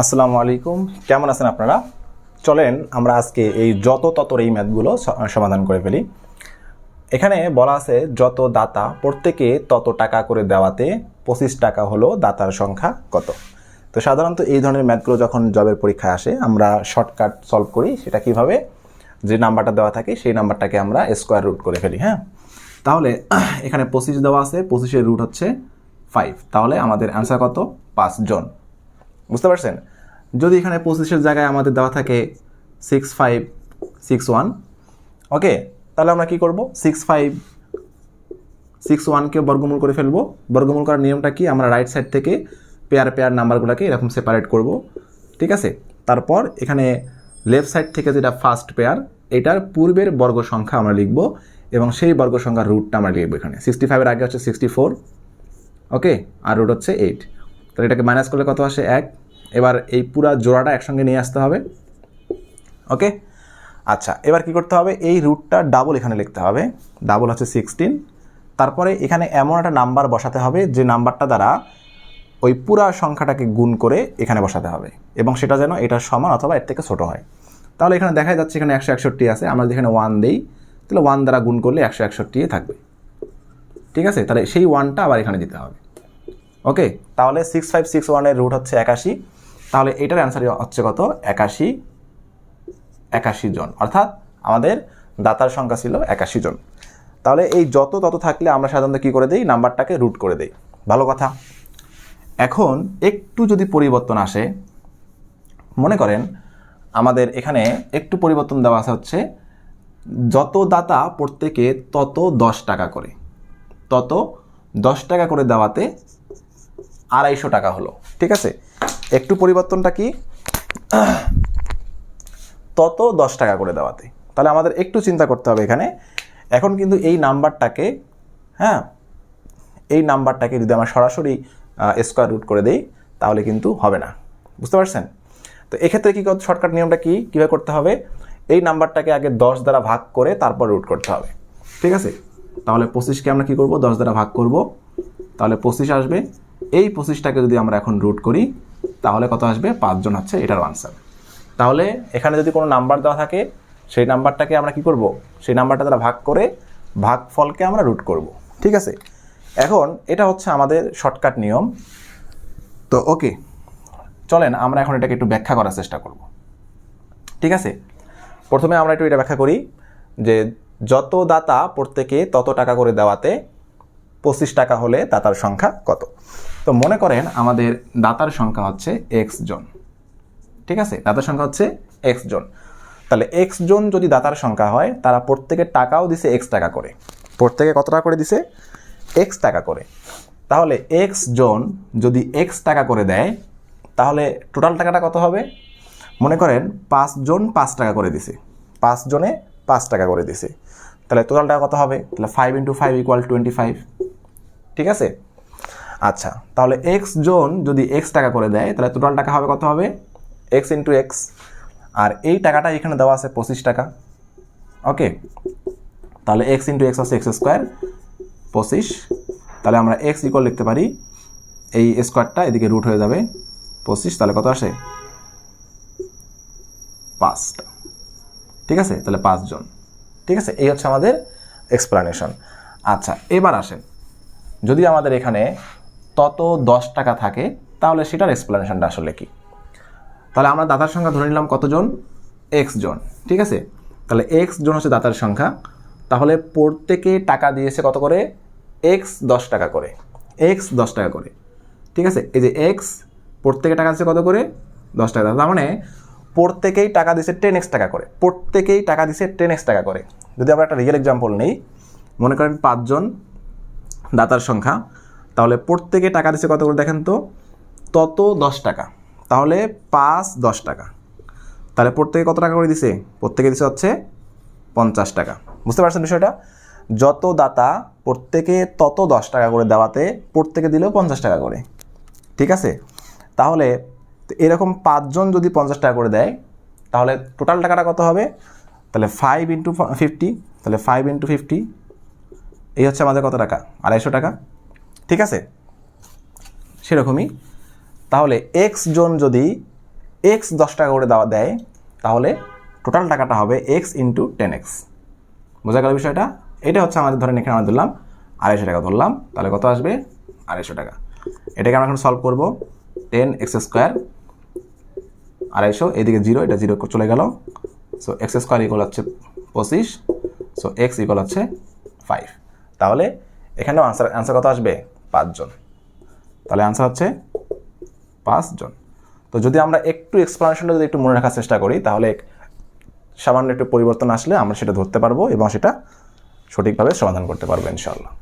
আসসালামু আলাইকুম। কেমন আছেন আপনারা? চলেন আমরা আজকে এই যত ততর এই ম্যাথগুলো সমাধান করে ফেলি। এখানে বলা আছে যত দাতা প্রত্যেকে তত টাকা করে দেওয়াতে পঁচিশ টাকা হলো দাতার সংখ্যা কত। তো সাধারণত এই ধরনের ম্যাথগুলো যখন জবের পরীক্ষায় আসে, আমরা শর্টকাট সলভ করি সেটা কীভাবে? যে নাম্বারটা দেওয়া থাকে সেই নাম্বারটাকে আমরা স্কোয়ার রুট করে ফেলি হ্যাঁ? তাহলে এখানে পঁচিশ দেওয়া আছে, পঁচিশের রুট হচ্ছে ফাইভ তাহলে আমাদের অ্যান্সার কত? পাঁচ জন। বুঝতে পারছেন? যদি এখানে পঁচিশের জায়গায় আমাদের দেওয়া থাকে six five six one okay তাহলে আমরা কি করব? সিক্স ফাইভ সিক্স ওয়ানকে বর্গমূল করে ফেলব। বর্গমূল করার নিয়মটা কি? আমরা রাইট সাইড থেকে পেয়ার পেয়ার নাম্বারগুলোকে এরকম সেপারেট করব, ঠিক আছে? তারপর এখানে লেফট সাইড থেকে যেটা ফার্স্ট পেয়ার এটার পূর্বের বর্গ সংখ্যা আমরা লিখব এবং সেই বর্গ সংখ্যার রুটটা আমরা লিখব এখানে। সিক্সটি ফাইভের আগে হচ্ছে সিক্সটি ফোর ওকে আর রুট হচ্ছে এইট তাহলে এটাকে মাইনাস করলে কত আসে? এক। এবার এই পুরা জোড়াটা একসঙ্গে নিয়ে আসতে হবে। ওকে আচ্ছা এবার কি করতে হবে? এই রুটটা ডাবল এখানে লিখতে হবে। ডাবল হচ্ছে সিক্সটিন তারপরে এখানে এমন একটা নাম্বার বসাতে হবে, যে নাম্বারটা দ্বারা ওই পুরা সংখ্যাটাকে গুণ করে এখানে বসাতে হবে। এবং সেটা যেন এটার সমান অথবা এর থেকে ছোটো হয়। তাহলে এখানে দেখা যাচ্ছে এখানে একশো একষট্টি আছে। আমরা যেখানে ওয়ান দেই, তাহলে ওয়ান দ্বারা গুণ করলে একশো একষট্টি থাকবে। ঠিক আছে? তাহলে সেই ওয়ানটা আবার এখানে দিতে হবে। ওকে তাহলে সিক্স ফাইভ সিক্স ওয়ানের রুট হচ্ছে একাশি। তাহলে এটার অ্যান্সার হচ্ছে কত? একাশি একাশি জন। অর্থাৎ আমাদের দাতার সংখ্যা ছিল একাশি জন। তাহলে এই যত তত থাকলে আমরা সাধারণত কী করে দিই? নাম্বারটাকে রুট করে দেই। ভালো কথা। এখন একটু যদি পরিবর্তন আসে, মনে করেন আমাদের এখানে একটু পরিবর্তন দেওয়া আছে হচ্ছে, যত দাতা প্রত্যেকে তত দশ টাকা করে। তত দশ টাকা করে দেওয়াতে আড়াইশো টাকা হলো, ঠিক আছে? একটু পরিবর্তনটা কি? তত দশ টাকা করে দেওয়াতে। তাহলে আমাদের একটু চিন্তা করতে হবে এখানে। এখন কিন্তু এই নাম্বারটাকে হ্যাঁ এই নাম্বারটাকে যদি আমরা সরাসরি স্কোয়ার রুট করে দেই, তাহলে কিন্তু হবে না। বুঝতে পারছেন? তো এক্ষেত্রে কী শর্টকাট নিয়মটা কী? কীভাবে করতে হবে? এই নাম্বারটাকে আগে দশ দ্বারা ভাগ করে তারপর রুট করতে হবে। ঠিক আছে? তাহলে পঁচিশকে আমরা কী করব? দশ দ্বারা ভাগ করব। তাহলে পঁচিশ আসবে। এই পঁচিশটাকে যদি আমরা এখন রুট করি, তাহলে কত আসবে? পাঁচজন হচ্ছে এটার আনসার তাহলে এখানে যদি কোনো নাম্বার দেওয়া থাকে, সেই নাম্বারটাকে আমরা কি করব? সেই নাম্বারটা দ্বারা ভাগ করে ভাগফলকে আমরা রুট করব। ঠিক আছে? এখন এটা হচ্ছে আমাদের শর্টকাট নিয়ম। তো ওকে চলেন আমরা এখন এটাকে একটু ব্যাখ্যা করার চেষ্টা করব। ঠিক আছে? প্রথমে আমরা একটু এটা ব্যাখ্যা করি যে যত দাতা প্রত্যেকে তত টাকা করে দেওয়াতে পঁচিশ টাকা হলে দাতার সংখ্যা কত? তো মনে করেন আমাদের দাতার সংখ্যা হচ্ছে এক্স জন। ঠিক আছে? দাতার সংখ্যা হচ্ছে এক্স জন। তাহলে এক্স জন যদি দাতার সংখ্যা হয়, তারা প্রত্যেকের টাকাও দিছে এক্স টাকা করে। প্রত্যেকে কত টাকা করে দিছে? এক্স টাকা করে। তাহলে এক্স জন যদি এক্স টাকা করে দেয়, তাহলে টোটাল টাকাটা কত হবে? মনে করেন পাঁচজন পাঁচ টাকা করে দিছে। পাঁচ জনে পাঁচ টাকা করে দিছে। তাহলে টোটাল টাকা কত হবে? তাহলে five into five equal twenty five ঠিক আছে? আচ্ছা তাহলে এক্স জন যদি এক্স টাকা করে দেয়, তাহলে টোটাল টাকা হবে কত হবে? এক্স ইন্টু এক্স আর এই টাকাটা এখানে দেওয়া আছে পঁচিশ টাকা। ওকে? তাহলে এক্স ইন্টু এক্স আছে এক্স স্কোয়ার পঁচিশ। তাহলে আমরা এক্স ইকুয়াল লিখতে পারি, এই স্কোয়ারটা এদিকে রুট হয়ে যাবে, পঁচিশ। তাহলে কত আসে? পাঁচটা ঠিক আছে? তাহলে পাঁচজন ঠিক আছে? এই হচ্ছে আমাদের এক্সপ্লানেশন আচ্ছা এবার আসেন। যদি আমাদের এখানে তত দশ টাকা থাকে, তাহলে সেটার এক্সপ্লানেশনটা আসলে কি? তাহলে আমরা দাতার সংখ্যা ধরে নিলাম কতজন? এক্স জন, ঠিক আছে? তাহলে এক্স জন হচ্ছে দাতার সংখ্যা, তাহলে প্রত্যেকে টাকা দিয়েছে কত করে? এক্স দশ টাকা করে এক্স দশ টাকা করে, ঠিক আছে? এই যে এক্স প্রত্যেকে টাকা দিচ্ছে কত করে? দশ টাকা, তার মানে প্রত্যেকেই টাকা দিছে টেন এক্স টাকা করে, প্রত্যেকেই টাকা দিছে টেন এক্স টাকা করে। যদি আমরা একটা রিয়েল এক্সাম্পল নেই, মনে করেন পাঁচজন দাতার সংখ্যা তাহলে প্রত্যেকে টাকা দিচ্ছে কত করে দেখেন তো? তত দশ টাকা। তাহলে পাঁচ, দশ টাকা। তাহলে প্রত্যেকে কত টাকা করে দিছে? প্রত্যেকে দিছে হচ্ছে পঞ্চাশ টাকা। বুঝতে পারছেন বিষয়টা? যত দাতা প্রত্যেকে তত দশ টাকা করে দেওয়াতে প্রত্যেকে দিলেও পঞ্চাশ টাকা করে। ঠিক আছে? তাহলে এরকম পাঁচজন যদি পঞ্চাশ টাকা করে দেয়, তাহলে টোটাল টাকাটা কত হবে? তাহলে ফাইভ ইন্টু ফিফটি তাহলে ফাইভ ইন্টু ফিফটি এই হচ্ছে আমাদের কত টাকা? আড়াইশো টাকা। ঠিক আছে? সেরকমই। তাহলে এক্স জন যদি এক্স দশ টাকা করে দেওয়া দেয়, তাহলে টোটাল টাকাটা হবে এক্স ইন্টু টেন এক্স বোঝা গেল বিষয়টা? এটা হচ্ছে আমাদের, ধরেন এখানে আমরা ধরলাম আড়াইশো টাকা ধরলাম, তাহলে কত আসবে? আড়াইশো টাকা। এটাকে আমরা এখন সলভ করব। টেন এক্স স্কোয়ার আড়াইশো, এদিকে জিরো এটা জিরো চলে গেল। সো এক্স স্কোয়ার ইকুয়াল হচ্ছে পঁচিশ সো এক্স ইকুয়াল হচ্ছে ফাইভ তাহলে এখানেও আনসার আনসার কত আসবে? পাঁচজন। তাহলে আনসার হচ্ছে পাঁচজন। তো যদি আমরা একটু এক্সপ্লানেশনটা যদি একটু মনে রাখার চেষ্টা করি, তাহলে সামান্য একটু পরিবর্তন আসলে আমরা সেটা ধরতে পারব এবং সেটা সঠিকভাবে সমাধান করতে পারব ইনশাল্লাহ